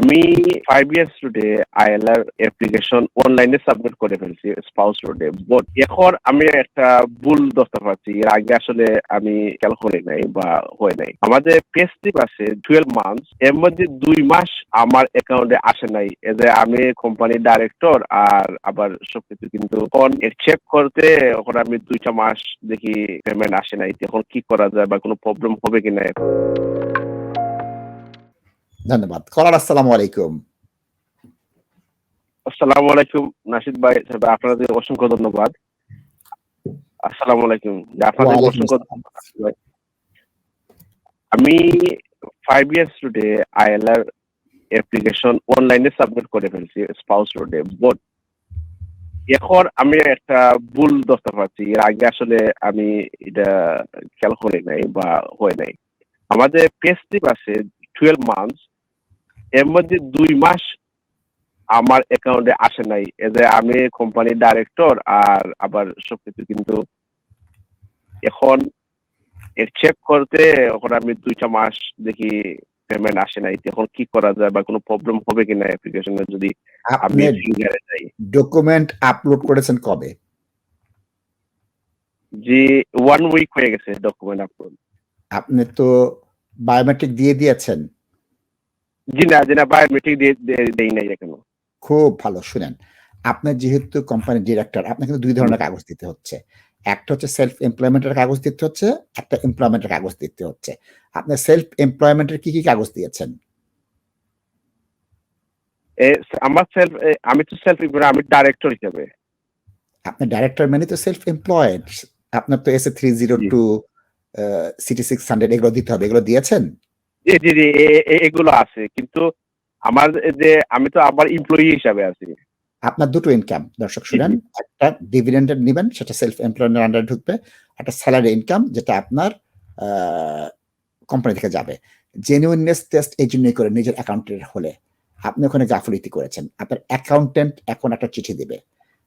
আমি five years রুটে ILR application অনলাইনে সাবমিট করে ফেলছি স্পাউস রুটে বাট এখন আমি একটা ভুল ধরতে পারছি এর আগে আসলে আমি খেয়াল করি নাই বা হয় নাই। আমাদের পেস্টিপ আছে টুয়েলভ মান্থস এর মধ্যে দুই মাস আমার অ্যাকাউন্টে আসে নাই। এজ এ আমি কোম্পানির ডাইরেক্টর আর আবার সবকিছু কিন্তু এখন চেক করতে এখন আমি দুইটা মাস দেখি পেমেন্ট আসে নাই। এখন কি করা যায় বা কোনো প্রবলেম হবে কিনা ধন্যবাদ। কলার আসসালামু আলাইকুম। আসসালামু আলাইকুম নাসিদ ভাই আপনাদের অসংখ্য ধন্যবাদ। আসসালামু আলাইকুম। আপনাদের অসংখ্য। আমি ফাইভ ইয়ার্স রুটে আইএলআর অ্যাপ্লিকেশন অনলাইনে সাবমিট করে ফেলছি স্পাউস রুটে বাট এখন আমি একটা ভুল ধরতে পাচ্ছি। এর আগে আসলে আমি এটা খেয়াল করি নাই বা হয় নাই। আমাদের পেস্টিপ আছে টুয়েলভ মান্থস এর মধ্যে দুই মাস আমার অ্যাকাউন্টে আসে নাই। এজ এ আমি কোম্পানির ডাইরেক্টর আর আবার সবকিছু কিন্তু এখন চেক করতে এখন আমি দুইটা মাস দেখি পেমেন্ট আসে নাই। এখন কি করা যায় বা কোনো প্রবলেম হবে কিনা অ্যাপ্লিকেশনে যদি আপনি ফিঙ্গারে যাই। ডকুমেন্ট আপলোড করেছেন কবে? যে ওয়ান উইক হয়ে গেছে ডকুমেন্ট আপলোড আপনি তো বায়োমেট্রিক দিয়ে দিয়েছেন। জি না জি না বায়োমেট্রিক দেই নাই এখনও। খুব ভালো শুনেন। আপনার যেহেতু কোম্পানির ডিরেক্টর আপনাকে কিন্তু দুই ধরনের কাগজ দিতে হচ্ছে। একটা হচ্ছে সেলফ এমপ্লয়মেন্টের কাগজ দিতে হচ্ছে একটা এমপ্লয়মেন্টের কাগজ দিতে হচ্ছে। আপনার সেলফ এমপ্লয়মেন্টের কি কি কাগজ দিয়েছেন? আমার সেলফ আমি তো সেলফ আমি ডাইরেক্টর হিসেবে। আপনার ডাইরেক্টর মানে তো সেলফ এমপ্লয়েড আপনার তো এসে three zero two CT six hundred এগুলো দিতে হবে। এগুলো দিয়েছেন? জি জি জি এগুলো আছে। কিন্তু আমার যে আমি তো আমার এমপ্লয়ি হিসাবে আছি। আপনার দুটো ইনকাম দর্শক শুনেন। একটা ডিভিডেন্ডের নেবেন সেটা সেলফ এমপ্লয়েমেন্টের আন্ডারে ঢুকবে। একটা স্যালারি ইনকাম যেটা আপনার কোম্পানি থেকে যাবে। জেনুইননেস টেস্ট এই জন্যই করে নিজের অ্যাকাউন্টের হলে। আপনি ওখানে গাফলিতি করেছেন। আপনার অ্যাকাউন্টেন্ট এখন একটা চিঠি দিবে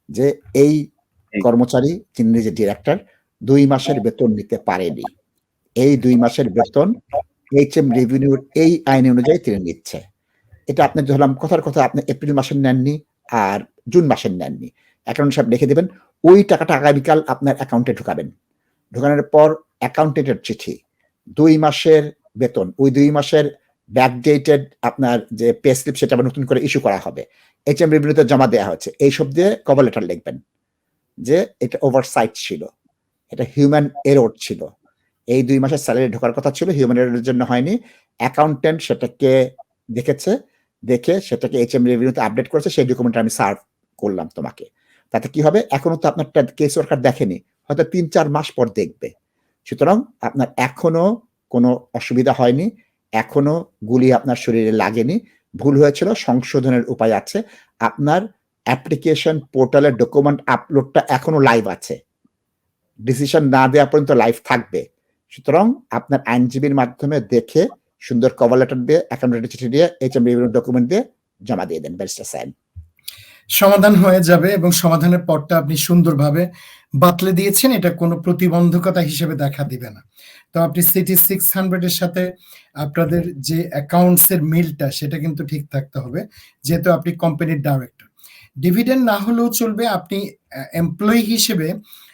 যে এই কর্মচারী তিনি নিজের ডিরেক্টর দুই মাসের বেতন নিতে পারেনি। এই দুই মাসের বেতন এইচ এম রেভিনিউর এই আইন অনুযায়ী তিনি নিচ্ছে। এটা আপনি ধরলাম কথার কথা, আপনি এপ্রিল মাসের নেননি আর জুন মাসের নেননি। অ্যাকাউন্ট সাহেব লিখে দেবেন, ওই টাকাটা আগামীকাল আপনার অ্যাকাউন্টে ঢুকাবেন। ঢুকানোর পর অ্যাকাউন্টেন্টের চিঠি, দুই মাসের বেতন, ওই দুই মাসের ব্যাকডেটেড আপনার যে পে স্লিপ সেটা আবার নতুন করে ইস্যু করা হবে। এইচ এম রেভিনিউতে জমা দেওয়া হচ্ছে এইসব দিয়ে কভার লেটার লিখবেন যে এটা ওভারসাইট ছিল। এটা হিউম্যান এরোড ছিল। এই দুই মাসের স্যালারি ঢোকার কথা ছিল হিউম্যান এরোডের জন্য হয়নি। অ্যাকাউন্টেন্ট সেটাকে দেখেছে, দেখে সেটাকে এইচ এম রেভিনিউতে আপডেট করেছে, সেই ডকুমেন্ট আমি সার্ভ করলাম তোমাকে। তাতে কি হবে? এখনও তো আপনার কেস ওয়ার্কার দেখেনি, হয়তো তিন চার মাস পর দেখবে। সুতরাং আপনার এখনও কোনো অসুবিধা হয়নি এখনও গুলি আপনার শরীরে লাগেনি। ভুল হয়েছিল, সংশোধনের উপায় আছে। আপনার অ্যাপ্লিকেশন পোর্টালের ডকুমেন্ট আপলোডটা এখনও লাইভ আছে। ডিসিশন না দেওয়া পর্যন্ত লাইভ থাকবে। সুতরাং আপনার আইনজীবীর মাধ্যমে দেখে সুন্দর কভার লেটার দিয়ে অ্যাকাউন্টেন্টের চিঠি দিয়ে এইচ এম ডকুমেন্ট দিয়ে জমা দিয়ে দেন ব্যারিস্টার সাইন সমাধান হয়ে যাবে এবং সমাধানের পরটা আপনি সুন্দরভাবে বাতলে দিয়েছেন, এটা কোনো প্রতিবন্ধকতা হিসেবে দেখা দিবে না। তো আপনি সিটি সিক্স হান্ড্রেডের সাথে আপনাদের যে অ্যাকাউন্টস এর মিলটা, সেটা কিন্তু ঠিক থাকতে হবে, যেহেতু আপনি কোম্পানির ডাইরেক্টর ডিভিডেন্ড না হলেও চলবে, আপনি এমপ্লয়ি হিসেবে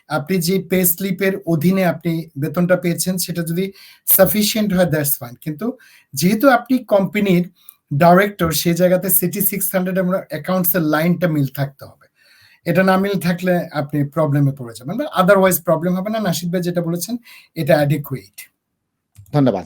আপনি যে পে স্লিপের অধীনে আপনি বেতনটা পেয়েছেন, সেটা যদি সাফিসিয়েন্ট হয় দ্যাটস ফাইন কিন্তু যেহেতু আপনি কোম্পানির ডাইরেক্টর সেই জায়গাতে সিটি সিক্স হান্ড্রেড এবং অ্যাকাউন্টস এর লাইনটা মিল থাকতে হবে। এটা না মিল থাকলে আপনি প্রবলেমে পড়ে যাবেন আদারওয়াইজ প্রবলেম হবে না। নাসিদ ভাই যেটা বলেছেন, এটা অ্যাডিকুয়েট ধন্যবাদ।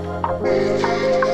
Thank you.